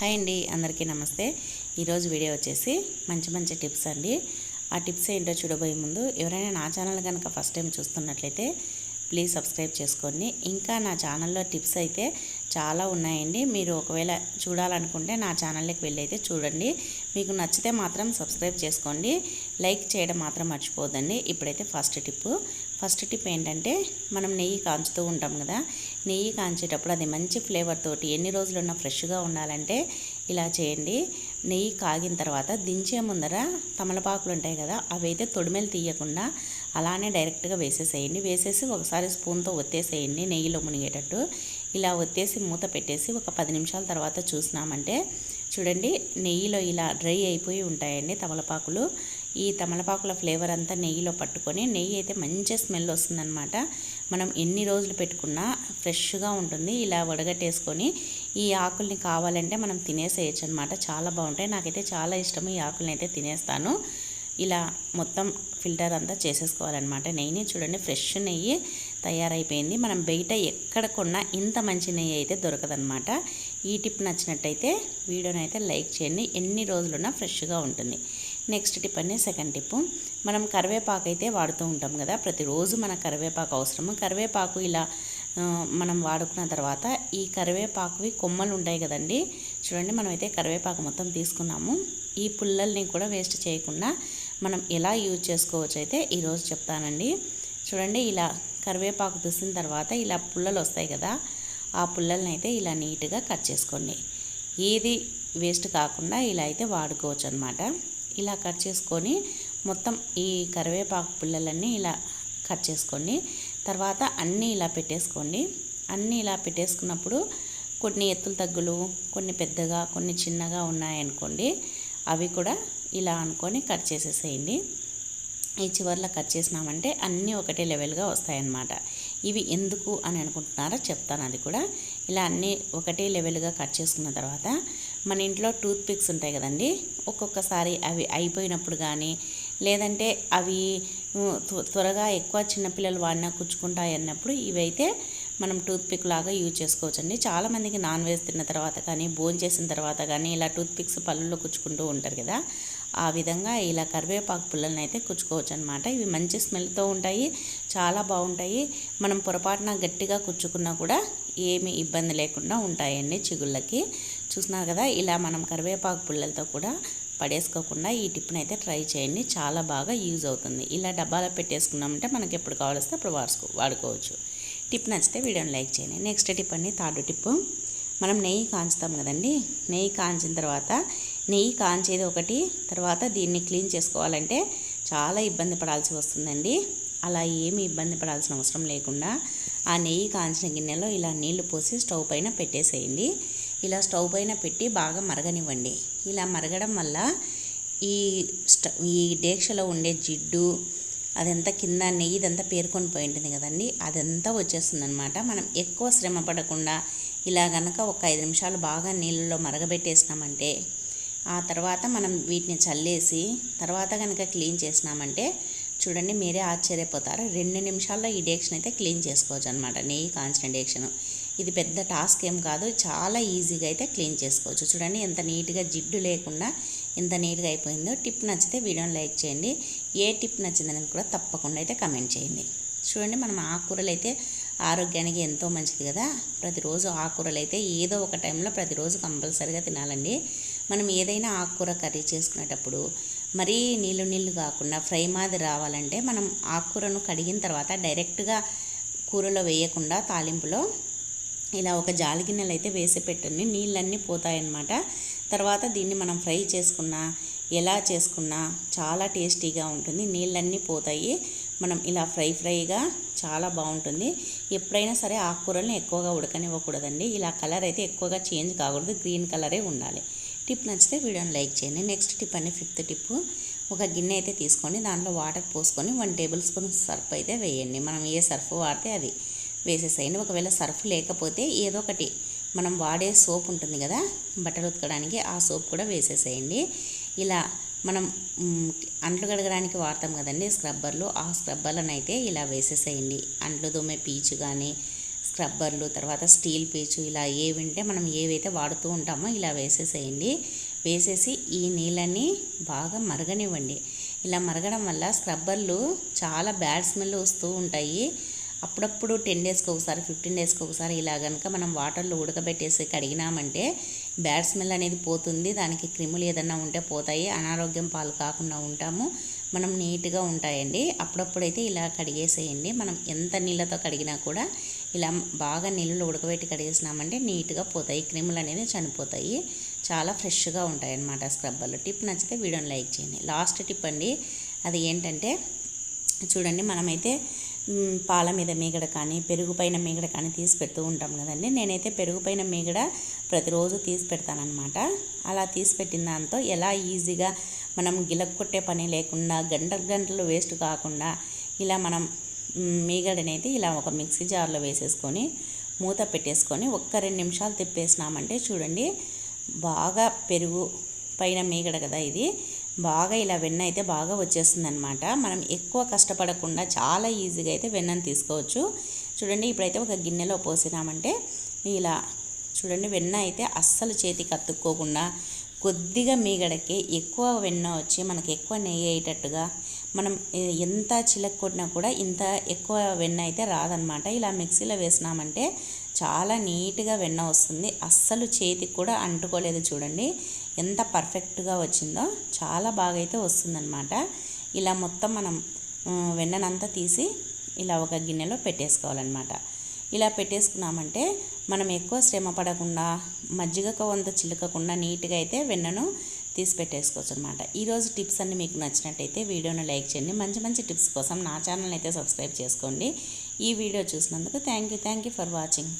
Hi అండి అందరికీ నమస్తే. ఈరోజు వీడియో వచ్చేసి మంచి మంచి టిప్స్ అండి. ఆ టిప్స్ ఏంటో చూడబోయే ముందు ఎవరైనా నా ఛానల్ కనుక ఫస్ట్ టైం చూస్తున్నట్లయితే ప్లీజ్ సబ్స్క్రైబ్ చేసుకోండి. ఇంకా నా ఛానల్లో టిప్స్ అయితే చాలా ఉన్నాయండి. మీరు ఒకవేళ చూడాలనుకుంటే నా ఛానల్లోకి వెళ్ళి అయితే చూడండి. మీకు నచ్చితే మాత్రం సబ్స్క్రైబ్ చేసుకోండి. లైక్ చేయడం మాత్రం మర్చిపోదండి ఇప్పుడైతే ఫస్ట్ టిప్పు. ఫస్ట్ టిప్ ఏంటంటే మనం నెయ్యి కాంచుతూ ఉంటాం కదా. నెయ్యి కాంచేటప్పుడు అది మంచి ఫ్లేవర్ తోటి ఎన్ని రోజులున్నా ఫ్రెష్గా ఉండాలంటే ఇలా చేయండి. నెయ్యి కాగిన తర్వాత దించే ముందర తమలపాకులు ఉంటాయి కదా అవి అయితే తొడిమెలు తీయకుండా అలానే డైరెక్ట్గా వేసేసేయండి. వేసేసి ఒకసారి స్పూన్తో ఒత్తేసేయండి నెయ్యిలో మునిగేటట్టు. ఇలా ఒత్తేసి మూత పెట్టేసి ఒక పది నిమిషాల తర్వాత చూసినామంటే చూడండి నెయ్యిలో ఇలా డ్రై అయిపోయి ఉంటాయండి తమలపాకులు. ఈ తమలపాకుల ఫ్లేవర్ అంతా నెయ్యిలో పట్టుకొని నెయ్యి అయితే మంచి స్మెల్ వస్తుందన్నమాట. మనం ఎన్ని రోజులు పెట్టుకున్నా ఫ్రెష్గా ఉంటుంది. ఇలా వడగట్టేసుకొని ఈ ఆకుల్ని కావాలంటే మనం తినేసేయచ్చు అనమాట చాలా బాగుంటాయి. నాకైతే చాలా ఇష్టం. ఈ ఆకుల్ని అయితే తినేస్తాను. ఇలా మొత్తం ఫిల్టర్ అంతా చేసేసుకోవాలన్నమాట. నెయ్యిని చూడండి ఫ్రెష్ నెయ్యి తయారైపోయింది. మనం బయట ఎక్కడ కొన్నా ఇంత మంచి నెయ్యి అయితే దొరకదనమాట ఈ టిప్ నచ్చినట్టయితే వీడియోని అయితే లైక్ చేయండి. ఎన్ని రోజులున్నా ఫ్రెష్గా ఉంటుంది. నెక్స్ట్ టిప్ అనే సెకండ్ టిప్ మనం కరివేపాకు అయితే వాడుతూ ఉంటాం కదా ప్రతిరోజు మన కరివేపాకు అవసరము. కరివేపాకు ఇలా మనం వాడుకున్న తర్వాత ఈ కరివేపాకువి కొమ్మలు ఉంటాయి కదండి చూడండి మనమైతే కరివేపాకు మొత్తం తీసుకున్నాము. ఈ పుల్లల్ని కూడా వేస్ట్ చేయకుండా మనం ఎలా యూజ్ చేసుకోవచ్చు అయితే ఈరోజు చెప్తానండి. చూడండి ఇలా కరివేపాకు తీసిన తర్వాత ఇలా పుల్లలు వస్తాయి కదా ఆ పుల్లల్ని అయితే ఇలా నీట్గా కట్ చేసుకోండి. ఏది వేస్ట్ కాకుండా ఇలా అయితే వాడుకోవచ్చు అనమాట ఇలా కట్ చేసుకొని మొత్తం ఈ కరివేపాకు పుల్లలన్నీ ఇలా కట్ చేసుకోండి. తర్వాత అన్నీ ఇలా పెట్టేసుకోండి. అన్నీ ఇలా పెట్టేసుకున్నప్పుడు కొన్ని ఎత్తుల తగ్గులు కొన్ని పెద్దగా కొన్ని చిన్నగా ఉన్నాయనుకోండి అవి కూడా ఇలా అనుకొని కట్ చేసేసేయండి. ఈ చివర్లో కట్ చేసినామంటే అన్నీ ఒకటే లెవెల్గా వస్తాయన్నమాట. ఇవి ఎందుకు అని అనుకుంటున్నారో చెప్తాను అది కూడా. ఇలా అన్నీ ఒకటే లెవెల్గా కట్ చేసుకున్న తర్వాత మన ఇంట్లో టూత్ పిక్స్ ఉంటాయి కదండి ఒక్కొక్కసారి అవి అయిపోయినప్పుడు కానీ లేదంటే అవి త్వరగా ఎక్కువ చిన్నపిల్లలు వాడినా కుచ్చుకుంటాయి అన్నప్పుడు ఇవైతే మనం టూత్ పిక్ లాగా యూజ్ చేసుకోవచ్చండి. చాలామందికి నాన్ వెజ్ తిన్న తర్వాత కానీ భోజనం చేసిన తర్వాత కానీ ఇలా టూత్ పిక్స్ పళ్ళల్లో కుచ్చుకుంటూ ఉంటారు కదా ఆ విధంగా ఇలా కరివేపాకు పుల్లలను అయితే కుచ్చుకోవచ్చు అనమాట ఇవి మంచి స్మెల్తో ఉంటాయి చాలా బాగుంటాయి. మనం పొరపాటున గట్టిగా కుచ్చుకున్నా కూడా ఏమి ఇబ్బంది లేకుండా ఉంటాయండి చిగుళ్ళకి. చూస్తున్నారు కదా ఇలా మనం కరివేపాకు పుల్లలతో కూడా పడేసుకోకుండా ఈ టిప్ని అయితే ట్రై చేయండి చాలా బాగా యూజ్ అవుతుంది. ఇలా డబ్బాలో పెట్టేసుకున్నామంటే మనకి ఎప్పుడు కావాల్స్తే అప్పుడు వాడుకో వాడుకోవచ్చు. టిప్ నచ్చితే వీడియోని లైక్ చేయండి. నెక్స్ట్ టిప్ అండి థర్డ్ టిప్ మనం నెయ్యి కాంచుతాం కదండి నెయ్యి కాంచిన తర్వాత నెయ్యి కాంచేది ఒకటి తర్వాత దీన్ని క్లీన్ చేసుకోవాలంటే చాలా ఇబ్బంది పడాల్సి వస్తుందండి. అలా ఏమి ఇబ్బంది పడాల్సిన అవసరం లేకుండా ఆ నెయ్యి కాంచిన గిన్నెలో ఇలా నీళ్ళు పోసి స్టవ్ పైన పెట్టేసేయండి. ఇలా స్టవ్ పైన పెట్టి బాగా మరగనివ్వండి. ఇలా మరగడం వల్ల ఈ స్టవ్ ఈ డేక్షలో ఉండే జిడ్డు అదంతా కింద నెయ్యి ఇదంతా పేరుకొని పోయి ఉంటుంది కదండి. అదంతా వచ్చేస్తుంది అనమాట మనం ఎక్కువ శ్రమ పడకుండా ఇలా గనక ఒక ఐదు నిమిషాలు బాగా నీళ్ళలో మరగబెట్టేసినామంటే ఆ తర్వాత మనం వీటిని చల్లేసి తర్వాత కనుక క్లీన్ చేసినామంటే చూడండి మీరే ఆశ్చర్యపోతారు. రెండు నిమిషాల్లో ఈ డేక్షన్ అయితే క్లీన్ చేసుకోవచ్చు అనమాట నెయ్యి కాంచిన డేక్షన్. ఇది పెద్ద టాస్క్ ఏం కాదు చాలా ఈజీగా అయితే క్లీన్ చేసుకోవచ్చు. చూడండి ఎంత నీట్గా జిడ్డు లేకుండా ఎంత నీట్గా అయిపోయిందో. టిప్ నచ్చితే వీడియోని లైక్ చేయండి. ఏ టిప్ నచ్చిందని కూడా తప్పకుండా అయితే కమెంట్ చేయండి. చూడండి మనం ఆకుకూరలు అయితే ఆరోగ్యానికి ఎంతో మంచిది కదా. ప్రతిరోజు ఆకుకూరలు అయితే ఏదో ఒక టైంలో ప్రతిరోజు కంపల్సరీగా తినాలండి. మనం ఏదైనా ఆకుకూర కర్రీ చేసుకునేటప్పుడు మరీ నీళ్ళు నీళ్ళు కాకుండా ఫ్రై మాదిరి రావాలంటే మనం ఆకుకూరను కడిగిన తర్వాత డైరెక్ట్గా కూరలో వేయకుండా తాలింపులో ఇలా ఒక జాలి గిన్నెలు అయితే వేసి పెట్టండి. నీళ్ళన్నీ పోతాయన్నమాట. తర్వాత దీన్ని మనం ఫ్రై చేసుకున్నా ఎలా చేసుకున్నా చాలా టేస్టీగా ఉంటుంది. నీళ్ళన్నీ పోతాయి. మనం ఇలా ఫ్రై ఫ్రైగా చాలా బాగుంటుంది. ఎప్పుడైనా సరే ఆకుకూరల్ని ఎక్కువగా ఉడకనివ్వకూడదండి. ఇలా కలర్ అయితే ఎక్కువగా చేంజ్ కాకూడదు. గ్రీన్ కలరే ఉండాలి. టిప్ నచ్చితే వీడియోని లైక్ చేయండి. నెక్స్ట్ టిప్ అనే ఫిఫ్త్ టిప్. ఒక గిన్నె అయితే తీసుకోండి. దాంట్లో వాటర్ పోసుకొని వన్ టేబుల్ స్పూన్ సర్ఫ్ అయితే వేయండి. మనం ఏ సర్ఫ్ వాడితే అది వేసేసేయండి. ఒకవేళ సర్ఫ్ లేకపోతే ఏదో ఒకటి మనం వాడే సోప్ ఉంటుంది కదా బట్టలు ఉతకడానికి ఆ సోప్ కూడా వేసేసేయండి. ఇలా మనం అంట్లు కడగడానికి వాడతాం కదండి స్క్రబ్బర్లు ఆ స్క్రబ్బర్లను అయితే ఇలా వేసేసేయండి. అంట్లు దోమే పీచు కానీ స్క్రబ్బర్లు తర్వాత స్టీల్ పీచు ఇలా ఏవి ఉంటే మనం ఏవైతే వాడుతూ ఉంటామో ఇలా వేసేసేయండి. వేసేసి ఈ నీళ్ళని బాగా మరగనివ్వండి. ఇలా మరగడం వల్ల స్క్రబ్బర్లు చాలా బ్యాడ్ స్మెల్ వస్తూ ఉంటాయి. అప్పుడప్పుడు టెన్ డేస్కి ఒకసారి ఫిఫ్టీన్ డేస్కి ఒకసారి ఇలా కనుక మనం వాటర్లో ఉడకబెట్టేసి కడిగినామంటే బ్యాడ్ స్మెల్ అనేది పోతుంది. దానికి క్రిములు ఏదన్నా ఉంటే పోతాయి. అనారోగ్యం పాలు కాకుండా ఉంటాము. మనం నీట్గా ఉంటాయండి. అప్పుడప్పుడైతే ఇలా కడిగేసేయండి. మనం ఎంత నీళ్ళతో కడిగినా కూడా ఇలా బాగా నీళ్ళలో ఉడకబెట్టి కడిగేసినామంటే నీట్గా పోతాయి. క్రిములు అనేది చనిపోతాయి. చాలా ఫ్రెష్గా ఉంటాయి అన్నమాట స్క్రబ్బర్లు. టిప్ నచ్చితే వీడియోని లైక్ చేయండి. లాస్ట్ టిప్ అండి. అది ఏంటంటే చూడండి మనమైతే పాల మీద మీగడ కానీ పెరుగు పైన మీగడ కానీ తీసి పెడుతూ ఉంటాం కదండి. నేనైతే పెరుగు పైన మీగడ ప్రతిరోజు తీసి పెడతానమాట అలా తీసి పెట్టిన దాంతో ఎలా ఈజీగా మనం గిలక్కొట్టే పని లేకుండా గంటలు గంటలు వేస్ట్ కాకుండా ఇలా మనం మీగడనైతే ఇలా ఒక మిక్సీ జార్లో వేసేసుకొని మూత పెట్టేసుకొని ఒక్క రెండు నిమిషాలు తిప్పేసినామంటే చూడండి బాగా పెరుగు పైన మీగడ కదా ఇది బాగా ఇలా వెన్న అయితే బాగా వచ్చేస్తుంది అనమాట మనం ఎక్కువ కష్టపడకుండా చాలా ఈజీగా అయితే వెన్నను తీసుకోవచ్చు. చూడండి ఇప్పుడైతే ఒక గిన్నెలో పోసినామంటే ఇలా చూడండి వెన్న అయితే అస్సలు చేతికి అతుక్కోకుండా కొద్దిగా మీగడకి ఎక్కువ వెన్న వచ్చి మనకి ఎక్కువ నెయ్యి అయ్యేటట్టుగా మనం ఎంత చిలక కొట్టినా కూడా ఇంత ఎక్కువ వెన్న అయితే రాదనమాట ఇలా మిక్సీలో వేసినామంటే చాలా నీట్గా వెన్న వస్తుంది. అస్సలు చేతికి కూడా అంటుకోలేదు చూడండి. ఎంత పర్ఫెక్ట్గా వచ్చిందో చాలా బాగా అయితే వస్తుందన్నమాట. ఇలా మొత్తం మనం వెన్ననంతా తీసి ఇలా ఒక గిన్నెలో పెట్టేసుకోవాలన్నమాట. ఇలా పెట్టేసుకున్నామంటే మనం ఎక్కువ శ్రమ పడకుండా మజ్జిగకు వంత చిలకకుండా నీట్గా అయితే వెన్నను తీసి పెట్టేసుకోవచ్చు అనమాట ఈరోజు టిప్స్ అన్ని మీకు నచ్చినట్టయితే వీడియోను లైక్ చేయండి. మంచి మంచి టిప్స్ కోసం నా ఛానల్ అయితే సబ్స్క్రైబ్ చేసుకోండి. ఈ వీడియో చూసినందుకు thank you thank you for watching.